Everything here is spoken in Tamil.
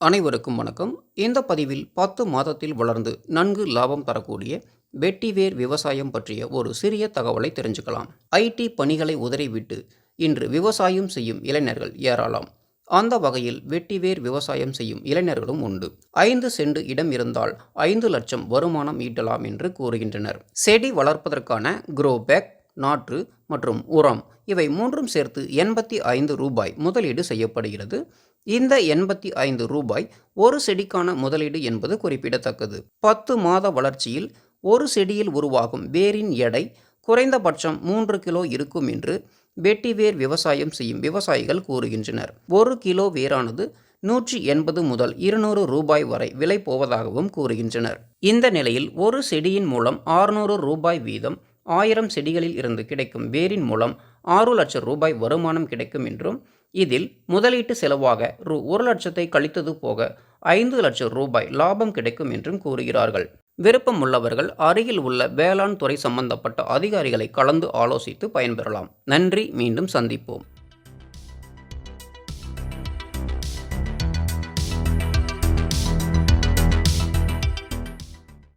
அனைவருக்கும் வணக்கம். இந்த பதிவில் பத்து மாதத்தில் வளர்ந்து நன்கு லாபம் தரக்கூடிய வெட்டிவேர் விவசாயம் பற்றிய ஒரு சிறிய தகவலை தெரிஞ்சுக்கலாம். ஐடி பணிகளை உதறிவிட்டு இன்று விவசாயம் செய்யும் இளைஞர்கள் ஏராளம். அந்த வகையில் வெட்டிவேர் விவசாயம் செய்யும் இளைஞர்களும் உண்டு. ஐந்து செண்டு இடம் இருந்தால் ஐந்து லட்சம் வருமானம் ஈட்டலாம் என்று கூறுகின்றனர். செடி வளர்ப்பதற்கான குரோ பேக் நாற்று மற்றும் உரம் இவை மூன்றும் சேர்த்து எண்பத்தி ஐந்து ரூபாய் முதலீடு செய்யப்படுகிறது. இந்த எண்பத்தி ஐந்து ரூபாய் ஒரு செடிக்கான முதலீடு என்பது குறிப்பிடத்தக்கது. பத்து மாத வளர்ச்சியில் ஒரு செடியில் உருவாகும் வேரின் எடை குறைந்தபட்சம் மூன்று கிலோ இருக்கும் என்று வெட்டிவேர் விவசாயம் செய்யும் விவசாயிகள் கூறுகின்றனர். ஒரு கிலோ வேரானது நூற்றி எண்பது முதல் இருநூறு ரூபாய் வரை விலை போவதாகவும் கூறுகின்றனர். இந்த நிலையில் ஒரு செடியின் மூலம் ஆறுநூறு ரூபாய் வீதம் ஆயிரம் செடிகளில் இருந்து கிடைக்கும் வேரின் மூலம் ஆறு லட்சம் ரூபாய் வருமானம் கிடைக்கும் என்றும் இதில் முதலீட்டு செலவாக ரூ ஒரு லட்சத்தை கழித்தது போக ஐந்து லட்சம் ரூபாய் லாபம் கிடைக்கும் என்றும் கூறுகிறார்கள். விருப்பம் உள்ளவர்கள் அருகில் உள்ள வேளாண் துறை சம்பந்தப்பட்ட அதிகாரிகளை கலந்து ஆலோசித்து பயன்பெறலாம். நன்றி. மீண்டும் சந்திப்போம்.